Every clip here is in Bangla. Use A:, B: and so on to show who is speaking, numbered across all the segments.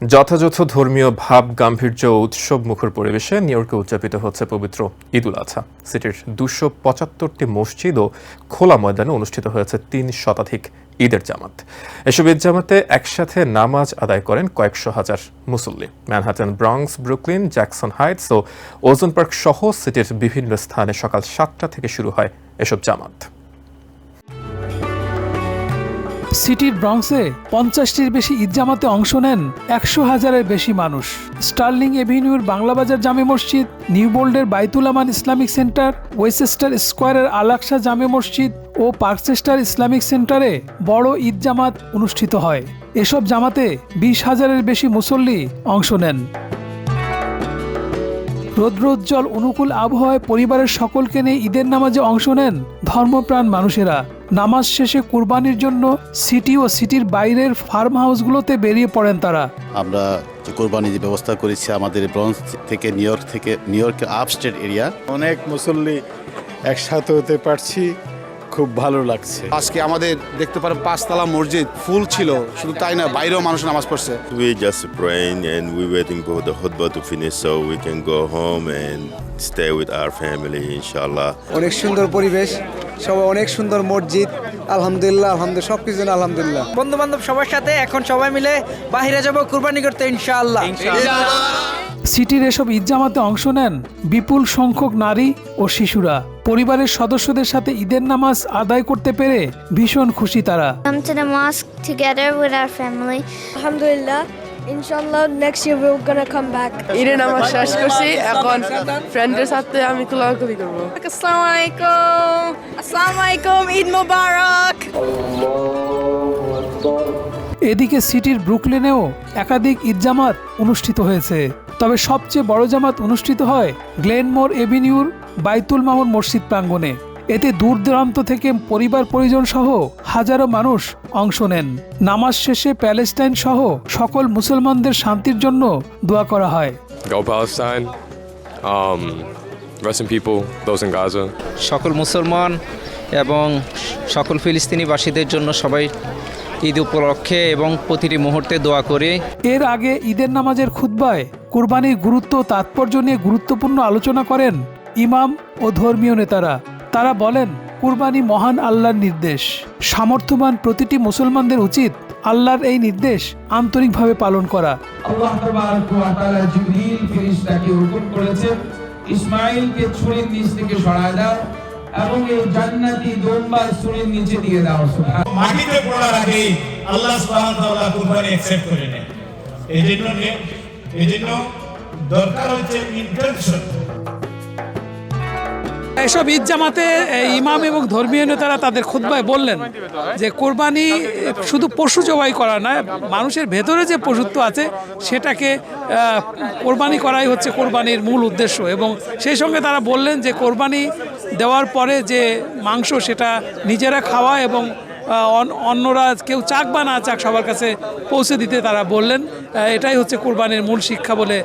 A: যথাযথ ধর্মীয় ভাব, গাম্ভীর্য ও উৎসব মুখর পরিবেশে নিউ ইয়র্কে উদযাপিত হচ্ছে পবিত্র ঈদুল আজহা সিটির দুশো পঁচাত্তরটি মসজিদ ও খোলা ময়দানে অনুষ্ঠিত হয়েছে তিন শতাধিক ঈদের জামাত। এসব ঈদ জামাতে একসাথে নামাজ আদায় করেন কয়েকশো হাজার মুসল্লি। Manhattan Bronx Brooklyn, Jackson Heights ও ওজন পার্ক সহ সিটির বিভিন্ন স্থানে সকাল সাতটা থেকে শুরু হয় এসব জামাত।
B: সিটির ব্রঙ্কসে পঞ্চাশটির বেশি ঈদ জামাতে অংশ নেন একশো হাজারের বেশি মানুষ। স্টার্লিং এভিনিউর বাংলাবাজার জামে মসজিদ, নিউ বোল্ডের বাইতুল আমান ইসলামিক সেন্টার ওয়েসেস্টার স্কোয়ারের আলাকসা জামে মসজিদ ও পার্কচেস্টার ইসলামিক সেন্টারে বড় ঈদ জামাত অনুষ্ঠিত হয়। এসব জামাতে বিশ হাজারের বেশি মুসল্লি অংশ নেন। রৌদ্রোজ্জ্বল অনুকূল আবহাওয়ায় পরিবারের সকলকে নিয়ে ঈদের নামাজে অংশ নেন ধর্মপ্রাণ মানুষেরা। নামাজ শেষে কুরবানির জন্য সিটি ও সিটির বাইরের ফার্ম হাউসগুলোতে বেরিয়ে পড়েন তারা।
C: আমরা যে কোরবানি যে ব্যবস্থা করেছি আমাদের ব্রঞ্জ থেকে নিউ ইয়র্ক থেকে নিউ ইয়র্কের আপস্টেট এরিয়া।
D: অনেক মুসল্লি একসাথে হতে পারছি। খুব ভালো লাগছে।
E: আজকে আমাদের দেখতে পারেন পাঁচতলা মসজিদ ফুল ছিল শুধু তাই না বাইরেও মানুষ নামাজ পড়ছে।
F: We just praying and we waiting for the khutbah to finish so we can go home and stay with our family, inshallah.
G: অনেক সুন্দর পরিবেশ সবাই অনেক সুন্দর মসজিদ আলহামদুলিল্লাহ আলহামদুলিল্লাহ সব কিছু আলহামদুলিল্লাহ।
H: বন্ধু বান্ধব সবার সাথে এখন সবাই মিলে বাহিরে যাব কুরবানি করতে ইনশাআল্লাহ।
B: সিটির এসব ঈদ জামাতে অংশ নেন বিপুল সংখ্যক নারী ও শিশুরা। পরিবারের সদস্যদের সাথে ঈদের নামাজ আদায় করতে পেরে ভীষণ খুশি তারা।
I: আলহামদুলিল্লাহ ইনশাআল্লাহ নেক্সট ইয়ার উই
B: এদিকে সিটির ব্রুকলেনেও একাধিক ঈদ জামাত অনুষ্ঠিত হয়েছে। তবে সবচেয়ে বড় জামাত অনুষ্ঠিত হয় গ্লেনমোর এভিনিউর বাইতুল মামুন মসজিদ প্রাঙ্গণে এতে দূর দূরান্ত থেকে পরিবার পরিজন সহ হাজারো মানুষ অংশ নেন নামাজ শেষে প্যালেস্টাইন সহ সকল মুসলমানদের শান্তির জন্য দোয়া করা হয়.
J: Um.
H: সকল মুসলমান এবং সকল ফিলিস্তিনিবাসীদের জন্য সবাই ঈদ উপলক্ষে এবং প্রতিটি মুহূর্তে দোয়া করে
B: এর আগে ঈদের নামাজের খুতবায় কুরবানির গুরুত্ব তাৎপর্য নিয়ে গুরুত্বপূর্ণ আলোচনা করেন ইমাম ও ধর্মীয় নেতারা তারা বলেন কুরবানি মহান আল্লাহর নির্দেশ। সামর্থ্যবান প্রতিটি মুসলমানদের উচিত আল্লাহর এই নির্দেশ আন্তরিকভাবে পালন করা।
K: আল্লাহ করেছেন ইসমাঈলকে ছুরির নিচ থেকে সরায় দাও এবং এই জান্নাতি দোম্বা ছুরির নিচে দিয়ে দাও
D: মাটিতে পড়ার আগে আল্লাহ সুবহানাহু ওয়া তাআলা কুরবানি অ্যাকসেপ্ট করে নেন এই জন্য এই জন্য দরকার হচ্ছে ইন্টেনশন
B: এসব ঈদ জামাতে ইমাম এবং ধর্মীয় নেতারা তাদের খুতবায় বললেন যে কোরবানি শুধু পশু জবাই করা নয়, মানুষের ভেতরে যে পশুত্ব আছে সেটাকে কোরবানি করাই হচ্ছে কোরবানির মূল উদ্দেশ্য। এবং সেই সঙ্গে তারা বললেন যে কোরবানি দেওয়ার পরে যে মাংস সেটা নিজেরা খাওয়া এবং অন্যরা কেউ চাক বা না চাক সবার কাছে পৌঁছে দিতে তারা বললেন। এটাই হচ্ছে কোরবানির মূল শিক্ষা বলে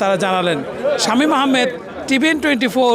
B: তারা জানালেন। Shamim Ahmed, TVN twenty four